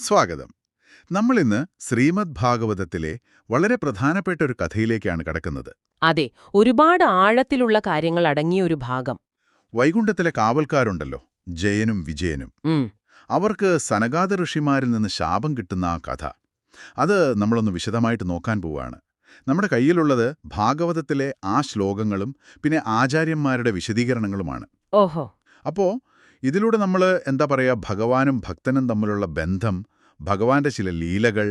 സ്വാഗതം. നമ്മളിന്ന് ശ്രീമദ് ഭാഗവതത്തിലെ വളരെ പ്രധാനപ്പെട്ട ഒരു കഥയിലേക്കാണ് കടക്കുന്നത്. അതെ ഒരുപാട് ആഴത്തിലുള്ള കാര്യങ്ങൾ അടങ്ങിയ ഒരു ഭാഗം. വൈകുണ്ഠത്തിലെ കാവൽക്കാരുണ്ടല്ലോ ജയനും വിജയനും. അവർക്ക് സനഗാത ഋഷിമാരിൽ നിന്ന് ശാപം കിട്ടുന്ന ആ കഥ. അത് നമ്മളൊന്ന് വിശദമായിട്ട് നോക്കാൻ പോവുകയാണ് നമ്മുടെ കയ്യിലുള്ളത് ഭാഗവതത്തിലെ ആ ശ്ലോകങ്ങളും പിന്നെ ആചാര്യന്മാരുടെ വിശദീകരണങ്ങളുമാണ്. ഓഹോ. അപ്പോ ഇതിലൂടെ നമ്മൾ എന്താ പറയുക ഭഗവാനും ഭക്തനും തമ്മിലുള്ള ബന്ധം ഭഗവാന്റെ ചില ലീലകൾ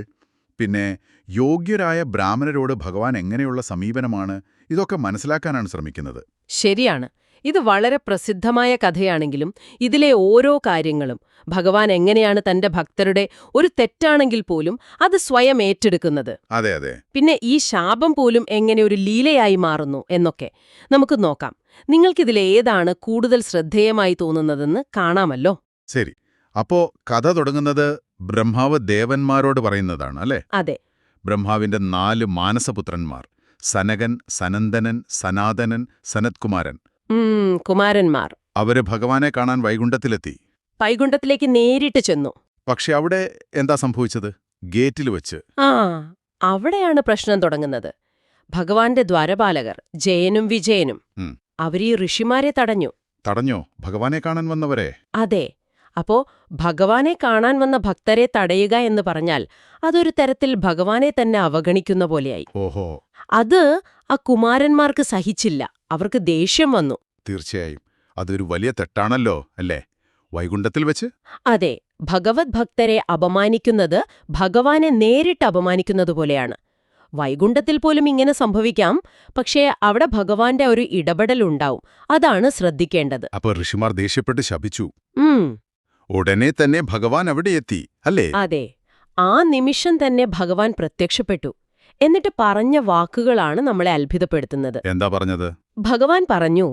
പിന്നെ യോഗ്യരായ ബ്രാഹ്മണരോട് ഭഗവാൻ എങ്ങനെയുള്ള സമീപനമാണ് ഇതൊക്കെ മനസ്സിലാക്കാനാണ് ശ്രമിക്കുന്നത്. ശരിയാണ്. ഇത് വളരെ പ്രസിദ്ധമായ കഥയാണെങ്കിലും ഇതിലെ ഓരോ കാര്യങ്ങളും ഭഗവാൻ എങ്ങനെയാണ് തന്റെ ഭക്തരുടെ ഒരു തെറ്റാണെങ്കിൽ പോലും അത് സ്വയം ഏറ്റെടുക്കുന്നത്. അതെ അതെ. പിന്നെ ഈ ശാപം പോലും എങ്ങനെ ഒരു ലീലയായി മാറുന്നു എന്നൊക്കെ നമുക്ക് നോക്കാം. നിങ്ങൾക്കിതിലെ ഏതാണ് കൂടുതൽ ശ്രദ്ധേയമായി തോന്നുന്നതെന്ന് കാണാമല്ലോ. ശരി. അപ്പോ കഥ തുടങ്ങുന്നത് ബ്രഹ്മാവ് ദേവന്മാരോട് പറയുന്നതാണ് അല്ലേ? അതെ. ബ്രഹ്മാവിന്റെ നാല് മാനസപുത്രന്മാർ സനകൻ സനന്ദനൻ സനാതനൻ സനത്കുമാരൻ. കുമാരന്മാർ. അവർ ഭഗവാനെ കാണാൻ വൈകുണ്ഠത്തിലെത്തി. വൈകുണ്ഠത്തിലേക്ക് നേരിട്ട് ചെന്നു. പക്ഷെ അവിടെ എന്താ സംഭവിച്ചത്? ഗേറ്റിൽ വെച്ച്. ആ അവിടെയാണ് പ്രശ്നം തുടങ്ങുന്നത്. ഭഗവാന്റെ ദ്വാരപാലകർ ജയനും വിജയനും. അവരീ ഋഷിമാരെ തടഞ്ഞു. തടഞ്ഞോ? ഭഗവാനെ കാണാൻ വന്നവരെ. അതെ. അപ്പോ ഭഗവാനെ കാണാൻ വന്ന ഭക്തരെ തടയുക എന്ന് പറഞ്ഞാൽ അതൊരു തരത്തിൽ ഭഗവാനെ തന്നെ അവഗണിക്കുന്ന പോലെയായി. ഓഹോ. അത് ആ കുമാരന്മാർക്ക് സഹിച്ചില്ല. അവർക്ക് ദേഷ്യം വന്നു. തീർച്ചയായും. അതൊരു വലിയ തെറ്റാണല്ലോ അല്ലേ? വൈകുണ്ഠത്തിൽ വെച്ച്? അതെ ഭഗവത് ഭക്തരെ അപമാനിക്കുന്നത് ഭഗവാനെ നേരിട്ട് അപമാനിക്കുന്നത് പോലെയാണ്. വൈകുണ്ഠത്തിൽ പോലും ഇങ്ങനെ സംഭവിക്കാം പക്ഷേ അവിടെ ഭഗവാന്റെ ഒരു ഇടപെടലുണ്ടാവും അതാണ് ശ്രദ്ധിക്കേണ്ടത്. അപ്പൊ ഋഷിമാർ ദേഷ്യപ്പെട്ട് ശപിച്ചു. ഉടനെ തന്നെ ഭഗവാൻ അവിടെ എത്തി അല്ലേ? അതെ ആ നിമിഷം തന്നെ ഭഗവാൻ പ്രത്യക്ഷപ്പെട്ടു. എന്നിട്ട് പറഞ്ഞ വാക്കുകളാണ് നമ്മളെ അത്ഭുതപ്പെടുത്തുന്നത്. എന്താ പറഞ്ഞത്? ഭഗവാൻ പറഞ്ഞു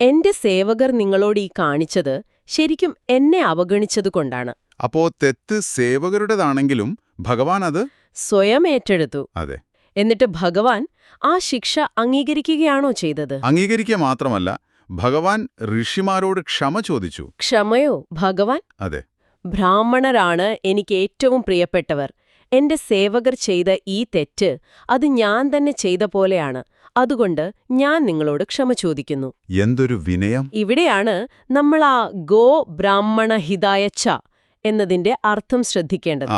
എന്റെ സേവകർ നിങ്ങളോട് ഈ കാണിച്ചത് ശരിക്കും എന്നെ അവഗണിച്ചതുകൊണ്ടാണ് അപ്പോ തെറ്റ് സേവകരുടേതാണെങ്കിലും ഭഗവാൻ അത് സ്വയം ഏറ്റെടുത്തു. അതെ. എന്നിട്ട് ഭഗവാൻ ആ ശിക്ഷ അംഗീകരിക്കുകയാണോ ചെയ്തത്? അംഗീകരിക്കുക മാത്രമല്ല ഭഗവാൻ ഋഷിമാരോട് ക്ഷമ ചോദിച്ചു. ക്ഷമയോ ഭഗവാൻ? അതെ. ബ്രാഹ്മണരാണ് എനിക്ക് ഏറ്റവും പ്രിയപ്പെട്ടവർ. എന്റെ സേവകർ ചെയ്ത ഈ തെറ്റ് അത് ഞാൻ തന്നെ ചെയ്ത പോലെയാണ്. അതുകൊണ്ട് ഞാൻ നിങ്ങളോട് ക്ഷമ ചോദിക്കുന്നു. എന്തൊരു വിനയം? ഇവിടെയാണ് നമ്മൾ ആ ഗോ ബ്രാഹ്മണ ഹിതായ ച എന്നതിന്റെ അർത്ഥം ശ്രദ്ധിക്കേണ്ടത്.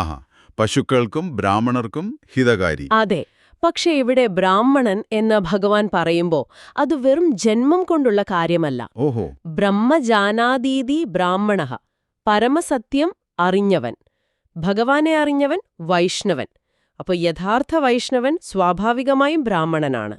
പശുക്കൾക്കും ബ്രാഹ്മണർക്കും ഹിതകാരി. അതെ. പക്ഷേ ഇവിടെ ബ്രാഹ്മണൻ എന്ന് ഭഗവാൻ പറയുമ്പോ അത് വെറും ജന്മം കൊണ്ടുള്ള കാര്യമല്ല. ഓഹോ. ബ്രഹ്മജാനാദീതി ബ്രാഹ്മണ. പരമസത്യം അറിഞ്ഞവൻ. ഭഗവാനെ അറിഞ്ഞവൻ വൈഷ്ണവൻ. അപ്പോൾ യഥാർത്ഥ വൈഷ്ണവൻ സ്വാഭാവികമായും ബ്രാഹ്മണനാണ്.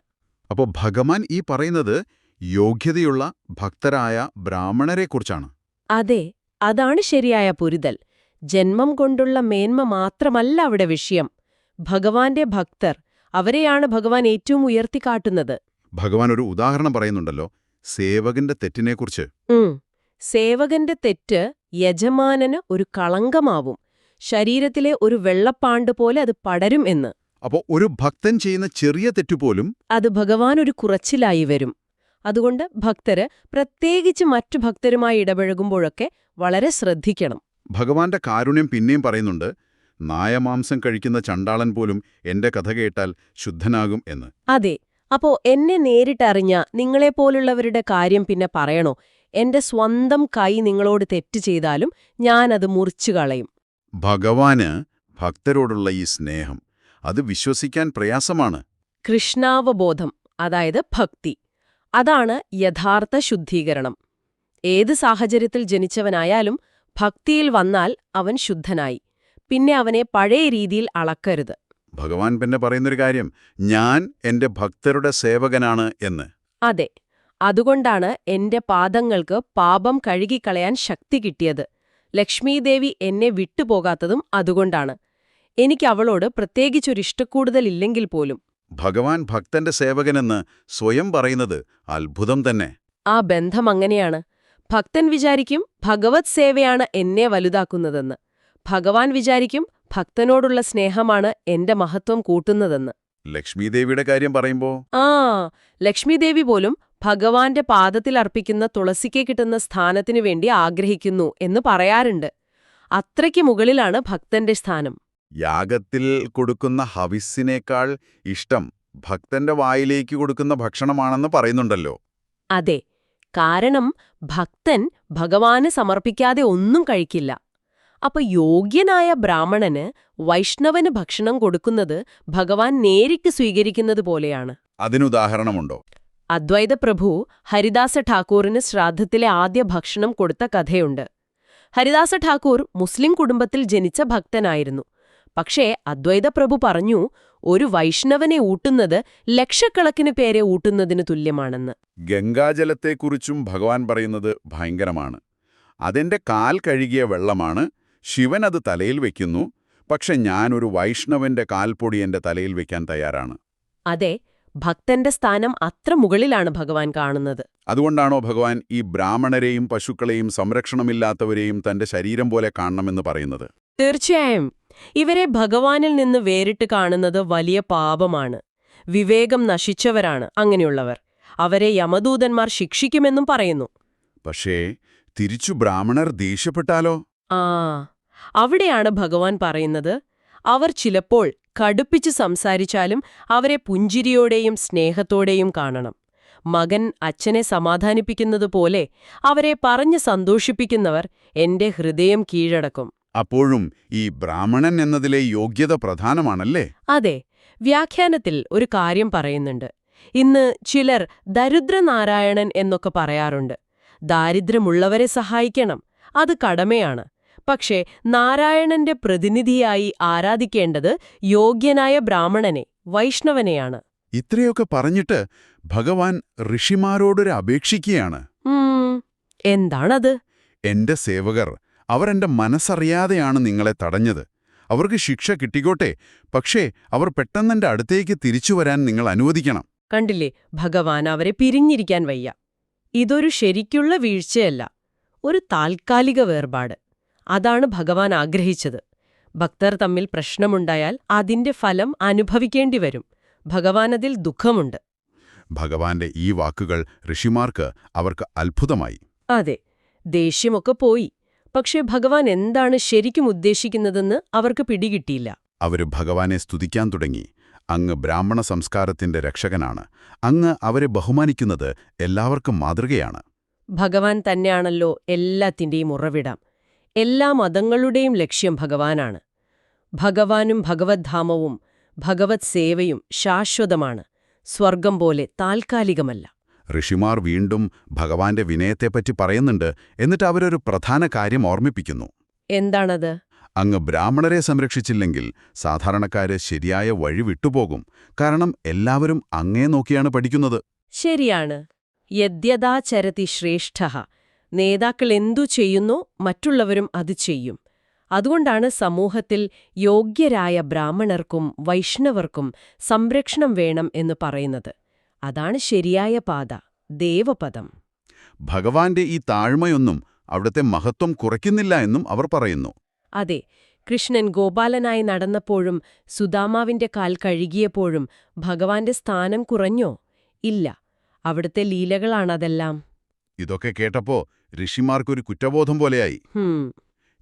അപ്പോൾ ഭഗവാൻ ഈ പറയുന്നത് യോഗ്യതയുള്ള ഭക്തരായ ബ്രാഹ്മണരെക്കുറിച്ചാണ്. അതെ അതാണ് ശരിയായ പുരിതൽ. ജന്മം കൊണ്ടുള്ള മേന്മ മാത്രമല്ല അവിടെ വിഷയം. ഭഗവാന്റെ ഭക്തർ അവരെയാണ് ഭഗവാൻ ഏറ്റവും ഉയർത്തിക്കാട്ടുന്നത് ഭഗവാൻ ഒരു ഉദാഹരണം പറയുന്നുണ്ടല്ലോ സേവകന്റെ തെറ്റിനെക്കുറിച്ച്. സേവകന്റെ തെറ്റ് യജമാനന് ഒരു കളങ്കമാവും. ശരീരത്തിലെ ഒരു വെള്ളപ്പാണ്ട് പോലെ അത് പടരും എന്ന്. അപ്പോ ഒരു ഭക്തൻ ചെയ്യുന്ന ചെറിയ തെറ്റുപോലും അത് ഭഗവാൻ ഒരു കുറച്ചിലായി വരും. അതുകൊണ്ട് ഭക്തര് പ്രത്യേകിച്ച് മറ്റു ഭക്തരുമായി ഇടപഴകുമ്പോഴൊക്കെ വളരെ ശ്രദ്ധിക്കണം. ഭഗവാന്റെ കാരുണ്യം പിന്നെയും പറയുന്നുണ്ട് നായമാംസം കഴിക്കുന്ന ചണ്ടാളൻ പോലും എന്റെ കഥ കേട്ടാൽ ശുദ്ധനാകും എന്ന്. അതെ അപ്പോ എന്നെ നേരിട്ടറിഞ്ഞ നിങ്ങളെപ്പോലുള്ളവരുടെ കാര്യം പിന്നെ പറയണോ? എന്റെ സ്വന്തം കൈ നിങ്ങളോട് തെറ്റ് ചെയ്താലും ഞാനത് മുറിച്ചു കളയും ഭഗവാന് ഭക്തരോടുള്ള ഈ സ്നേഹം. അത് വിശ്വസിക്കാൻ പ്രയാസമാണ്. കൃഷ്ണാവബോധം അതായത് ഭക്തി അതാണ് യഥാർത്ഥ ശുദ്ധീകരണം. ഏത് സാഹചര്യത്തിൽ ജനിച്ചവനായാലും ഭക്തിയിൽ വന്നാൽ അവൻ ശുദ്ധനായി. പിന്നെ അവനെ പഴയ രീതിയിൽ അളക്കരുത്. ഭഗവാൻ പിന്നെ പറയുന്നൊരു കാര്യം ഞാൻ എന്റെ ഭക്തരുടെ സേവകനാണ് എന്ന്. അതെ അതുകൊണ്ടാണ് എന്റെ പാദങ്ങൾക്ക് പാപം കഴുകിക്കളയാൻ ശക്തി കിട്ടിയത്. ലക്ഷ്മീദേവി എന്നെ വിട്ടുപോകാത്തതും അതുകൊണ്ടാണ്. എനിക്ക് അവളോട് പ്രത്യേകിച്ചൊരു പ്രത്യേകിച്ചൊരിഷ്ടക്കൂടുതലില്ലെങ്കിൽ പോലും. ഭഗവാൻ ഭക്തന്റെ സേവകനെന്ന് സ്വയം പറയുന്നത് അത്ഭുതം തന്നെ. ആ ബന്ധം അങ്ങനെയാണ്. ഭക്തൻ വിചാരിക്കും ഭഗവത് സേവയാണ് എന്നെ വലുതാക്കുന്നതെന്ന്. ഭഗവാൻ വിചാരിക്കും ഭക്തനോടുള്ള സ്നേഹമാണ് എന്റെ മഹത്വം കൂട്ടുന്നതെന്ന്. ലക്ഷ്മീദേവിയുടെ കാര്യം പറയുമ്പോ? ആ ലക്ഷ്മീദേവി പോലും ഭഗവാന്റെ പാദത്തിൽ അർപ്പിക്കുന്ന തുളസിക്ക് കിട്ടുന്ന സ്ഥാനത്തിനു വേണ്ടി ആഗ്രഹിക്കുന്നു എന്ന് പറയാറുണ്ട്. അത്രയ്ക്ക് മുകളിലാണ് ഭക്തന്റെ സ്ഥാനം. യാഗത്തിൽ കൊടുക്കുന്ന ഹവിസ്സിനേക്കാൾ ഇഷ്ടം ഭക്തന്റെ വായിലേക്ക് കൊടുക്കുന്ന ഭക്ഷണമാണെന്ന് പറയുന്നുണ്ടല്ലോ. അതെ കാരണം ഭക്തൻ ഭഗവാന് സമർപ്പിക്കാതെ ഒന്നും കഴിക്കില്ല. അപ്പൊ യോഗ്യനായ ബ്രാഹ്മണന് വൈഷ്ണവന് ഭക്ഷണം കൊടുക്കുന്നത് ഭഗവാൻ നേരിട്ട് സ്വീകരിക്കുന്നത് പോലെയാണ്. അതിനുദാഹരണമുണ്ടോ? അദ്വൈത പ്രഭു ഹരിദാസ ഠാക്കൂറിന് ശ്രാദ്ധത്തിലെ ആദ്യ ഭക്ഷണം കൊടുത്ത കഥയുണ്ട്. ഹരിദാസ ഠാക്കൂർ മുസ്ലിം കുടുംബത്തിൽ ജനിച്ച ഭക്തനായിരുന്നു. പക്ഷേ അദ്വൈത പ്രഭു പറഞ്ഞു ഒരു വൈഷ്ണവനെ ഊട്ടുന്നത് ലക്ഷക്കണക്കിന് പേരെ ഊട്ടുന്നതിന് തുല്യമാണെന്ന്. ഗംഗാജലത്തെക്കുറിച്ചും ഭഗവാൻ പറയുന്നത് ഭയങ്കരമാണ്. അതെന്റെ കാൽ കഴുകിയ വെള്ളമാണ് ശിവൻ അത് തലയിൽ വെക്കുന്നു പക്ഷെ ഞാനൊരു വൈഷ്ണവന്റെ കാൽപ്പൊടി എന്റെ തലയിൽ വെക്കാൻ തയ്യാറാണ്. അതെ ഭക്തന്റെ സ്ഥാനം അത്ര മുകളിലാണ് ഭഗവാൻ കാണുന്നത്. അതുകൊണ്ടാണോ ഭഗവാൻ ഈ ബ്രാഹ്മണരെയും പശുക്കളെയും സംരക്ഷണമില്ലാത്തവരെയും തന്റെ ശരീരം പോലെ കാണണമെന്ന് പറയുന്നത്? തീർച്ചയായും. ഇവരെ ഭഗവാനിൽ നിന്ന് വേറിട്ട് കാണുന്നത് വലിയ പാപമാണ്. വിവേകം നശിച്ചവരാണ് അങ്ങനെയുള്ളവർ. അവരെ യമദൂതന്മാർ ശിക്ഷിക്കുമെന്നും പറയുന്നു. പക്ഷേ തിരിച്ചു ബ്രാഹ്മണർ ദേഷ്യപ്പെട്ടാലോ? ആ അവിടെയാണ് ഭഗവാൻ പറയുന്നത്. അവർ ചിലപ്പോൾ കടുപ്പിച്ച് സംസാരിച്ചാലും അവരെ പുഞ്ചിരിയോടെയും സ്നേഹത്തോടെയും കാണണം. മകൻ അച്ഛനെ സമാധാനിപ്പിക്കുന്നതുപോലെ അവരെ പറഞ്ഞ് സന്തോഷിപ്പിക്കുന്നവർ എന്റെ ഹൃദയം കീഴടക്കും. അപ്പോഴും ഈ ബ്രാഹ്മണൻ എന്നതിലെ യോഗ്യത പ്രധാനമാണല്ലേ? അതെ വ്യാഖ്യാനത്തിൽ ഒരു കാര്യം പറയുന്നുണ്ട്. ഇന്ന് ചിലർ ദരിദ്രനാരായണൻ എന്നൊക്കെ പറയാറുണ്ട്. ദാരിദ്ര്യമുള്ളവരെ സഹായിക്കണം അത് കടമയാണ്. പക്ഷേ നാരായണന്റെ പ്രതിനിധിയായി ആരാധിക്കേണ്ടത് യോഗ്യനായ ബ്രാഹ്മണനെ വൈഷ്ണവനെയാണ്. ഇത്രയൊക്കെ പറഞ്ഞിട്ട് ഭഗവാൻ ഋഷിമാരോടൊരു അപേക്ഷിക്കുകയാണ്. എന്താണത്? എന്റെ സേവകർ അവരെന്റെ മനസ്സറിയാതെയാണ് നിങ്ങളെ തടഞ്ഞത്. അവർക്ക് ശിക്ഷ കിട്ടിക്കോട്ടെ പക്ഷേ അവർ പെട്ടെന്നെന്റെ അടുത്തേക്ക് തിരിച്ചു വരാൻ നിങ്ങൾ അനുവദിക്കണം. കണ്ടില്ലേ ഭഗവാൻ അവരെ പിരിഞ്ഞിരിക്കാൻ വയ്യ. ഇതൊരു ശരിക്കുള്ള വീഴ്ചയല്ല ഒരു താൽക്കാലിക വേർപാട്. അതാണ് ഭഗവാൻ ആഗ്രഹിച്ചത്. ഭക്തർ തമ്മിൽ പ്രശ്നമുണ്ടായാൽ അതിന്റെ ഫലം അനുഭവിക്കേണ്ടി വരും. ഭഗവാനതിൽ ദുഃഖമുണ്ട്. ഭഗവാന്റെ ഈ വാക്കുകൾ ഋഷിമാർക്ക് അവർക്ക് അത്ഭുതമായി. അതെ ദേഷ്യമൊക്കെ പോയി. പക്ഷേ ഭഗവാൻ എന്താണ് ശരിക്കും ഉദ്ദേശിക്കുന്നതെന്ന് അവർക്ക് പിടികിട്ടിയില്ല. അവർ ഭഗവാനെ സ്തുതിക്കാൻ തുടങ്ങി. അങ്ങ് ബ്രാഹ്മണ സംസ്കാരത്തിന്റെ രക്ഷകനാണ്. അങ്ങ് അവരെ ബഹുമാനിക്കുന്നത് എല്ലാവർക്കും മാതൃകയാണ്. ഭഗവാൻ തന്നെയാണല്ലോ എല്ലാത്തിന്റെയും ഉറവിടം. എല്ലാ മതങ്ങളുടെയും ലക്ഷ്യം ഭഗവാനാണ്. ഭഗവാനും ഭഗവദ്ധാമവും ഭഗവത് സേവയും ശാശ്വതമാണ്. സ്വർഗം പോലെ താൽക്കാലികമല്ല. ഋഷിമാർ വീണ്ടും ഭഗവാന്റെ വിനയത്തെപ്പറ്റി പറയുന്നുണ്ട് എന്നിട്ട് അവരൊരു പ്രധാന കാര്യം ഓർമ്മിപ്പിക്കുന്നു. എന്താണത്? അങ്ങ് ബ്രാഹ്മണരെ സംരക്ഷിച്ചില്ലെങ്കിൽ സാധാരണക്കാര് ശരിയായ വഴി വിട്ടുപോകും. കാരണം എല്ലാവരും അങ്ങേ നോക്കിയാണ് പഠിക്കുന്നത്. ശരിയാണ്. യദ്യതാചരതി ശ്രേഷ്ഠ. നേതാക്കൾ എന്തു ചെയ്യുന്നോ മറ്റുള്ളവരും അത് ചെയ്യും. അതുകൊണ്ടാണ് സമൂഹത്തിൽ യോഗ്യരായ ബ്രാഹ്മണർക്കും വൈഷ്ണവർക്കും സംരക്ഷണം വേണം എന്ന് പറയുന്നത്. അതാണ് ശരിയായ പാത ദേവപദം. ഭഗവാന്റെ ഈ താഴ്മയൊന്നും അവിടുത്തെ മഹത്വം കുറയ്ക്കുന്നില്ല എന്നും അവർ പറയുന്നു. അതെ കൃഷ്ണൻ ഗോപാലനായി നടന്നപ്പോഴും സുദാമാവിന്റെ കാൽ കഴുകിയപ്പോഴും ഭഗവാന്റെ സ്ഥാനം കുറഞ്ഞോ? ഇല്ല അവിടുത്തെ ലീലകളാണതെല്ലാം. ഇതൊക്കെ കേട്ടപ്പോ ഋഷിമാർക്കൊരു കുറ്റബോധം പോലെയായി.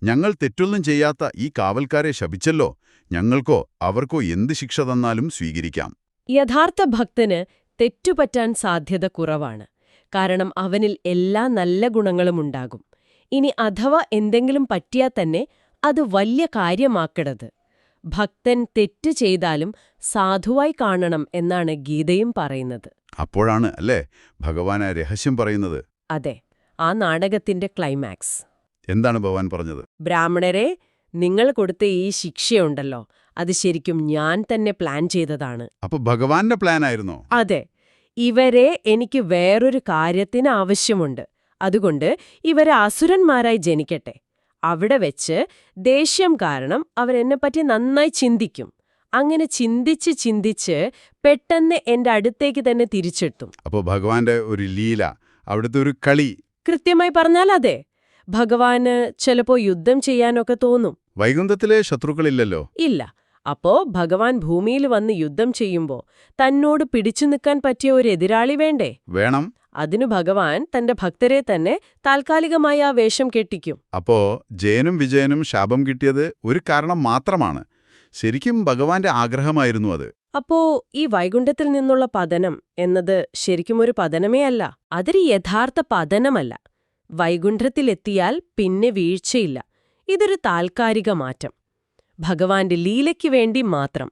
ഞങ്ങൾ തെറ്റൊന്നും ചെയ്യാത്ത ഈ കാവൽക്കാരെ ശപിച്ചല്ലോ. ഞങ്ങൾക്കോ അവർക്കോ എന്ത് ശിക്ഷ തന്നാലും സ്വീകരിക്കാം. യഥാർത്ഥ ഭക്തന് തെറ്റുപറ്റാൻ സാധ്യത കുറവാണ്. കാരണം അവനിൽ എല്ലാ നല്ല ഗുണങ്ങളും ഉണ്ടാകും. ഇനി അഥവാ എന്തെങ്കിലും പറ്റിയാൽ തന്നെ അത് വലിയ കാര്യമാക്കരുത്. ഭക്തൻ തെറ്റ് ചെയ്താലും സാധുവായി കാണണം എന്നാണ് ഗീതയും പറയുന്നത്. അപ്പോഴാണ് അല്ലേ ഭഗവാന് രഹസ്യം പറയുന്നത്? അതെ. ആ നാടകത്തിന്റെ ക്ലൈമാക്സ് എന്താണ് ഭഗവാൻ പറഞ്ഞത്? ബ്രാഹ്മണരെ നിങ്ങൾ കൊടുത്ത ഈ ശിക്ഷയുണ്ടല്ലോ. അത് ശരിക്കും ഞാൻ തന്നെ പ്ലാൻ ചെയ്തതാണ്. അപ്പൊ ഭഗവാന്റെ പ്ലാൻ ആയിരുന്നു? അതെ. ഇവരെ എനിക്ക് വേറൊരു കാര്യത്തിന് ആവശ്യമുണ്ട്. അതുകൊണ്ട് ഇവരെ അസുരന്മാരായി ജനിക്കട്ടെ. അവിടെ വെച്ച് ദേഷ്യം കാരണം അവരെന്നെപ്പറ്റി നന്നായി ചിന്തിക്കും. അങ്ങനെ ചിന്തിച്ച് ചിന്തിച്ച് പെട്ടെന്ന് എന്റെ അടുത്തേക്ക് തന്നെ തിരിച്ചെത്തും. അപ്പൊ ഭഗവാന്റെ ഒരു ലീല അവിടുത്തെ ഒരു കളി കൃത്യമായി പറഞ്ഞാൽ അതെ. ഭഗവാന് ചിലപ്പോ യുദ്ധം ചെയ്യാനൊക്കെ തോന്നും. വൈകുന്തത്തിലെ ശത്രുക്കളില്ലല്ലോ? ഇല്ല. അപ്പോ ഭഗവാൻ ഭൂമിയിൽ വന്ന് യുദ്ധം ചെയ്യുമ്പോ തന്നോട് പിടിച്ചു നിൽക്കാൻ പറ്റിയ ഒരു എതിരാളി വേണ്ടേ? വേണം. അതിനു ഭഗവാൻ തന്റെ ഭക്തരെ തന്നെ താൽക്കാലികമായി ആ വേഷം കെട്ടിക്കും. അപ്പോ ജയനും വിജയനും ശാപം കിട്ടിയത് ഒരു കാരണം മാത്രമാണ്. ശരിക്കും ഭഗവാന്റെ ആഗ്രഹമായിരുന്നു അത്. അപ്പോ ഈ വൈകുണ്ഠത്തിൽ നിന്നുള്ള പതനം എന്നത് ശരിക്കും ഒരു പതനമേ അല്ല. അതൊരു യഥാർത്ഥ പതനമല്ല. വൈകുണ്ഠത്തിലെത്തിയാൽ പിന്നെ വീഴ്ചയില്ല. ഇതൊരു താൽക്കാലിക മാറ്റം. ഭഗവാന്റെ ലീലയ്ക്ക് വേണ്ടി മാത്രം.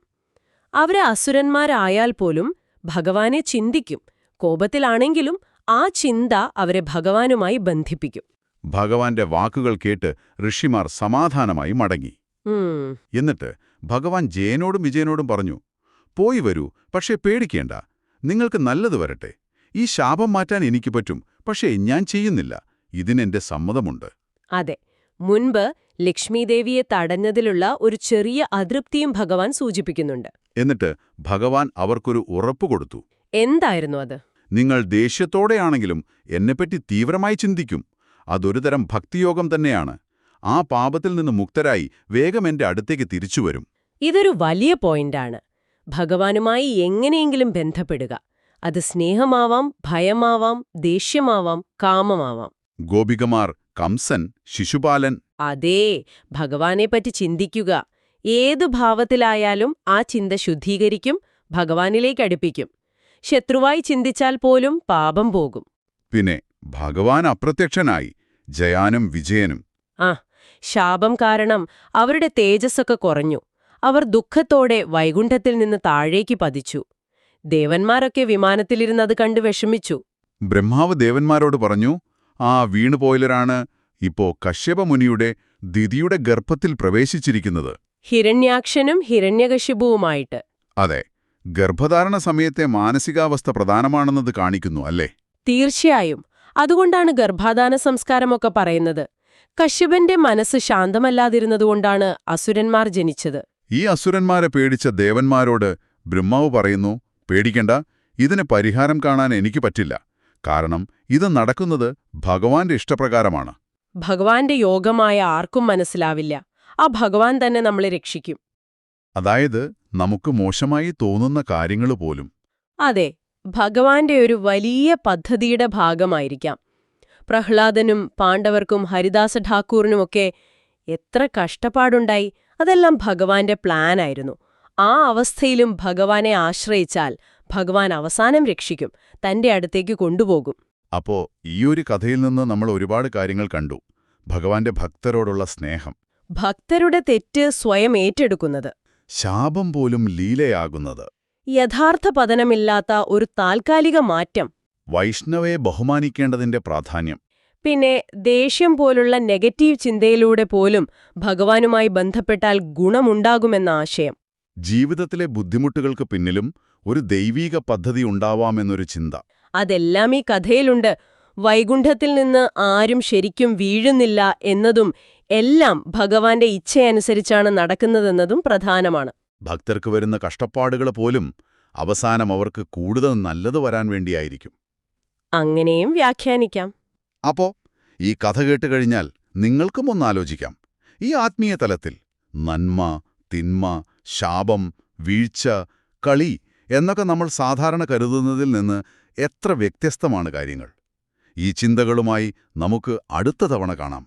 അവരെ അസുരന്മാരായാൽ പോലും ഭഗവാനെ ചിന്തിക്കും. കോപത്തിലാണെങ്കിലും ആ ചിന്ത അവരെ ഭഗവാനുമായി ബന്ധിപ്പിക്കും. ഭഗവാന്റെ വാക്കുകൾ കേട്ട് ഋഷിമാർ സമാധാനമായി മടങ്ങി. എന്നിട്ട് ഭഗവാൻ ജയനോടും വിജയനോടും പറഞ്ഞു പോയി വരൂ പക്ഷേ പേടിക്കേണ്ട. നിങ്ങൾക്ക് നല്ലത് വരട്ടെ. ഈ ശാപം മാറ്റാൻ എനിക്ക് പറ്റും പക്ഷേ ഞാൻ ചെയ്യുന്നില്ല. ഇതിനെന്റെ സമ്മതമുണ്ട്. അതെ. മുൻപ് ലക്ഷ്മീദേവിയെ തടഞ്ഞതിലുള്ള ഒരു ചെറിയ അതൃപ്തിയും ഭഗവാൻ സൂചിപ്പിക്കുന്നുണ്ട്. എന്നിട്ട് ഭഗവാൻ അവർക്കൊരു ഉറപ്പ് കൊടുത്തു. എന്തായിരുന്നു അത്? നിങ്ങൾ ദേഷ്യത്തോടെയാണെങ്കിലും എന്നെപ്പറ്റി തീവ്രമായി ചിന്തിക്കും. അതൊരു തരം ഭക്തിയോഗം തന്നെയാണ്. ആ പാപത്തിൽ നിന്ന് മുക്തരായി വേഗം എന്റെ അടുത്തേക്ക് തിരിച്ചുവരും ഇതൊരു വലിയ പോയിന്റാണ്. ഭഗവാനുമായി എങ്ങനെയെങ്കിലും ബന്ധപ്പെടുക. അത് സ്നേഹമാവാം ഭയമാവാം ദേഷ്യമാവാം കാമമാവാം. ഗോപികമാർ കംസൻ ശിശുപാലൻ. അതേ ഭഗവാനെപ്പറ്റി ചിന്തിക്കുക. ഏതു ഭാവത്തിലായാലും ആ ചിന്ത ശുദ്ധീകരിക്കും ഭഗവാനിലേക്ക് അടുപ്പിക്കും. ശത്രുവായി ചിന്തിച്ചാൽ പോലും പാപം പോകും. പിന്നെ ഭഗവാൻ അപ്രത്യക്ഷനായി ജയാനും വിജയനും. ആ ശാപം കാരണം അവരുടെ തേജസ്സൊക്കെ കുറഞ്ഞു. അവർ ദുഃഖത്തോടെ വൈകുണ്ഠത്തിൽ നിന്ന് താഴേക്ക് പതിച്ചു. ദേവന്മാരൊക്കെ വിമാനത്തിലിരുന്നത് കണ്ട് വിഷമിച്ചു. ബ്രഹ്മാവ് ദേവന്മാരോട് പറഞ്ഞു ആ വീണുപോയലരാണ് ഇപ്പോ കശ്യപമുനിയുടെ ദിതിയുടെ ഗർഭത്തിൽ പ്രവേശിച്ചിരിക്കുന്നത്. ഹിരണ്യാക്ഷനും ഹിരണ്യകശിപുവുമായിട്ട്. അതെ ഗർഭധാരണ സമയത്തെ മാനസികാവസ്ഥ പ്രധാനമാണെന്നത് കാണിക്കുന്നു അല്ലേ? തീർച്ചയായും. അതുകൊണ്ടാണ് ഗർഭാധാന സംസ്കാരമൊക്കെ പറയുന്നത്. കശ്യപന്റെ മനസ്സ് ശാന്തമല്ലാതിരുന്നതുകൊണ്ടാണ് അസുരന്മാർ ജനിച്ചത്. ഈ അസുരന്മാരെ പേടിച്ച ദേവന്മാരോട് ബ്രഹ്മാവ് പറയുന്നു പേടിക്കണ്ട ഇതിന് പരിഹാരം കാണാൻ എനിക്ക് പറ്റില്ല. കാരണം ഇത് നടക്കുന്നത് ഭഗവാന്റെ ഇഷ്ടപ്രകാരമാണ്. ഭഗവാന്റെ യോഗമായ ആർക്കും മനസ്സിലാവില്ല. ആ ഭഗവാൻ തന്നെ നമ്മളെ രക്ഷിക്കും. അതായത് നമുക്ക് മോശമായി തോന്നുന്ന കാര്യങ്ങൾ പോലും. അതെ ഭഗവാന്റെ ഒരു വലിയ പദ്ധതിയുടെ ഭാഗമായിരിക്കാം. പ്രഹ്ലാദനും പാണ്ഡവർക്കും ഹരിദാസ ഠാക്കൂറിനുമൊക്കെ എത്ര കഷ്ടപ്പാടുണ്ടായി. അതെല്ലാം ഭഗവാന്റെ പ്ലാനായിരുന്നു. ആ അവസ്ഥയിലും ഭഗവാനെ ആശ്രയിച്ചാൽ ഭഗവാൻ അവസാനം രക്ഷിക്കും തന്റെ അടുത്തേക്ക് കൊണ്ടുപോകും. അപ്പോ ഈയൊരു കഥയിൽ നിന്ന് നമ്മൾ ഒരുപാട് കാര്യങ്ങൾ കണ്ടു. ഭഗവാന്റെ ഭക്തരോടുള്ള സ്നേഹം. ഭക്തരുടെ തെറ്റ് സ്വയം ഏറ്റെടുക്കുന്നത്. ശാപം പോലും ലീലയാകുന്നത്. യഥാർത്ഥ പതനമില്ലാത്ത ഒരു താൽക്കാലിക മാറ്റം. വൈഷ്ണവയെ ബഹുമാനിക്കേണ്ടതിന്റെ പ്രാധാന്യം. പിന്നെ ദേഷ്യം പോലുള്ള നെഗറ്റീവ് ചിന്തയിലൂടെ പോലും ഭഗവാനുമായി ബന്ധപ്പെട്ടാൽ ഗുണമുണ്ടാകുമെന്ന ആശയം. ജീവിതത്തിലെ ബുദ്ധിമുട്ടുകൾക്ക് പിന്നിലും ഒരു ദൈവീക പദ്ധതി ഉണ്ടാവാമെന്നൊരു ചിന്ത. അതെല്ലാം ഈ കഥയിലുണ്ട്. വൈകുണ്ഠത്തിൽ നിന്ന് ആരും ശരിക്കും വീഴുന്നില്ല എന്നതും എല്ലാം ഭഗവാന്റെ ഇച്ഛയനുസരിച്ചാണ് നടക്കുന്നതെന്നതും പ്രധാനമാണ്. ഭക്തർക്ക് വരുന്ന കഷ്ടപ്പാടുകൾ പോലും അവസാനം അവർക്ക് കൂടുതൽ നല്ലത് വരാൻ വേണ്ടിയായിരിക്കും. അങ്ങനെയും വ്യാഖ്യാനിക്കാം. അപ്പോ ഈ കഥ കേട്ട് കഴിഞ്ഞാൽ നിങ്ങൾക്കും ഒന്നാലോചിക്കാം ഈ ആത്മീയ തലത്തിൽ നന്മ തിന്മ ശാപം വീഴ്ച കളി എന്നൊക്കെ നമ്മൾ സാധാരണ കരുതുന്നതിൽ നിന്ന് എത്ര വ്യത്യസ്തമാണ് കാര്യങ്ങൾ. ഈ ചിന്തകളുമായി നമുക്ക് അടുത്ത തവണ കാണാം.